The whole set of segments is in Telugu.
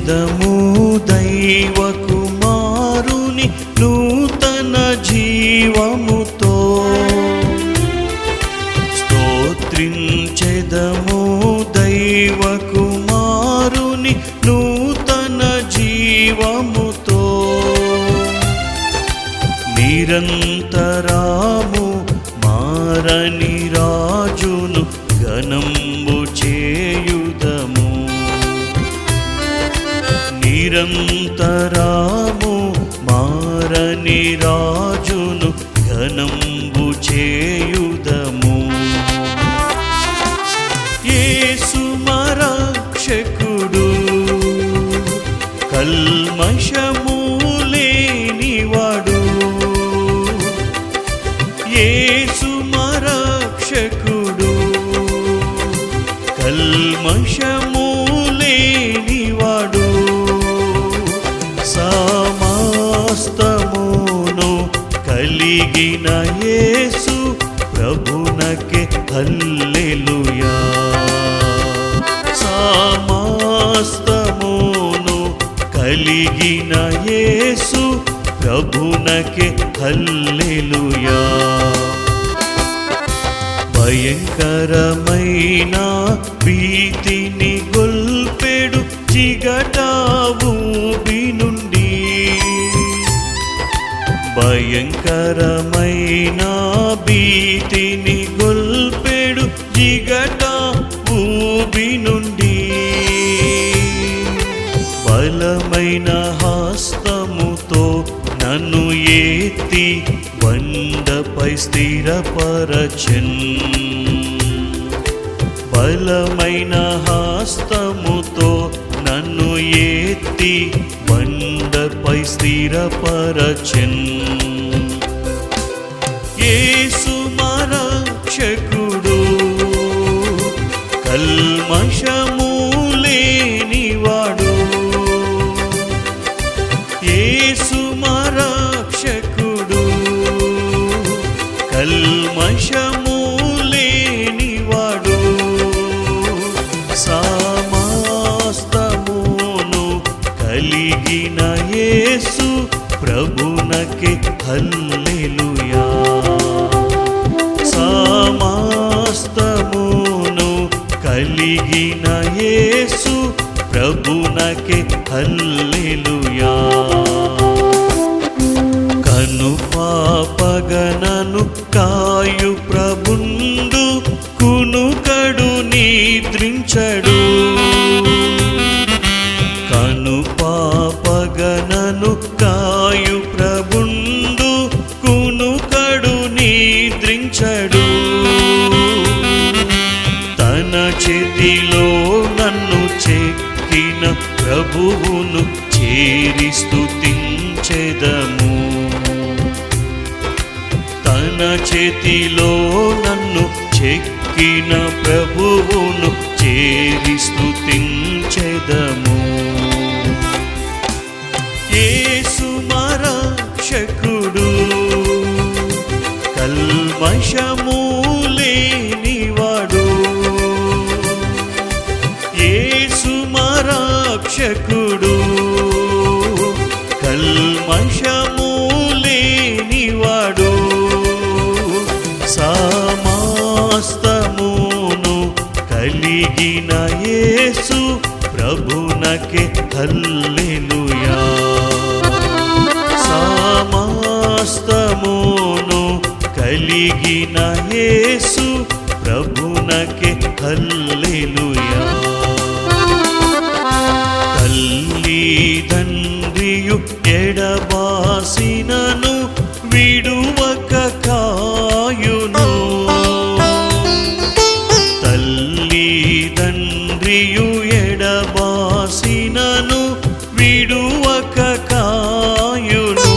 వేదము దైవ కుమారుని నూతన జీవముతో. స్తోత్రించెదము దైవ కుమారుని నూతన జీవముతో. నిరంతరాము మారని నిరంతరాము మారని రాజును ఘనంబు చేయుదము. యేసు మరక్షకుడు కల్మషము లేనివాడు యేసు కల్మషము కలిగిన యేసు ప్రభునకే హల్లెలుయా. సమస్తమును కలిగిన యేసు ప్రభునకే హల్లెలుయా. భయంకరమైన భీతిని గొల్పెడు చిగటావు బిను భయంకరమైన భీతిని గొల్పెడు జిగట భూమి నుండి. బలమైన హస్తముతో నన్ను ఎత్తి బండపై స్థిరపరచన్. బలమైన హస్తముతో నన్ను ఎత్తి స్థిరపరచన్. ఏసు మరక్షకుడు కల్మష యేసు ప్రభునకే హల్లెలూయా. సమస్తమును కలిగిన యేసు ప్రభునకే హల్లెలూయా. చెక్కిన ప్రభువును చేరి స్థుతించెదము తన చేతిలో నన్ను చెక్కిన ప్రభువును చేరి స్థుతించెదము రక్షకుడు కల్మషము లేనివాడు సమస్తమును కలిగిన యేసు ప్రభునకే హల్లెలుయా. సమస్తమును కలిగిన యేసు ప్రభునకే హల్లెలుయా. తండ్రియు ఎడబాసినను విడువక కాయును. తల్లి తండ్రియు ఎడబాసినను విడువక కాయును.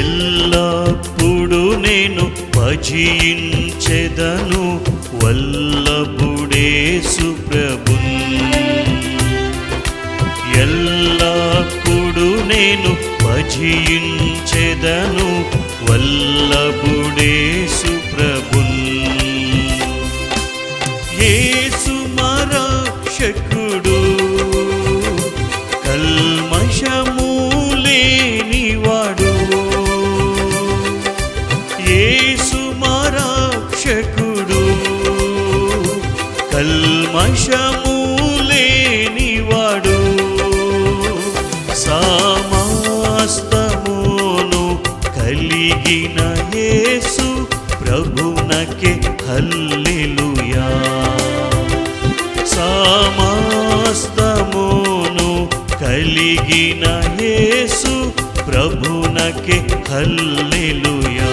ఎల్లప్పుడు నేను భజించెదను వల్లభుడేసు సుప్ర నేను భజించెదను వల్లభుడేసు ప్రభున్ కలిగిన యేసు ప్రభునకే హల్లెలుయా. సమస్తమును కలిగిన యేసు ప్రభునకే హల్లెలుయా.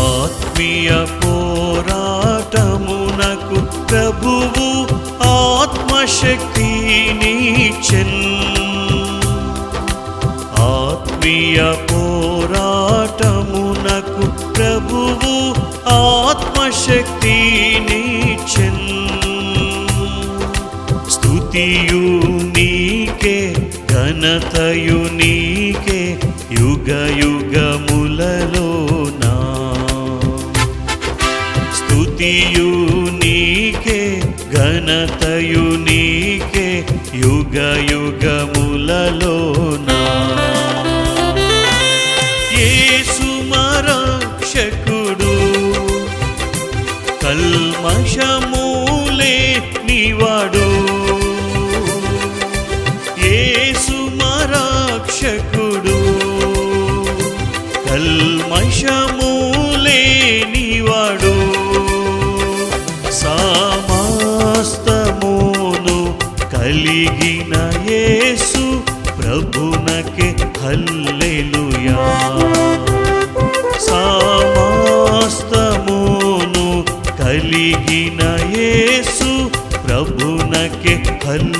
ఆత్మీయ పోరాటమునకు ప్రభువు ఆత్మశక్తిని ఆత్మశక్తినిచెన్ ఆత్మీయ పోరాటమునకు ప్రభువు ఆత్మశక్తిని స్తుతియు నీకే ఘనతయు నీకే యుగ యుగములలోనా స్తుతియు నీకే ఘనతయు నీకే యుగ యుగములలోనా కల్మషమూలే నీవాడు. యేసు మరక్షకుడు కల్మషమూలే నివాడు. సమస్తమును కలిగిన ఏసు ప్రభునకే హల్ కలిగిన యేసు ప్రభునకే హల్లెలూయా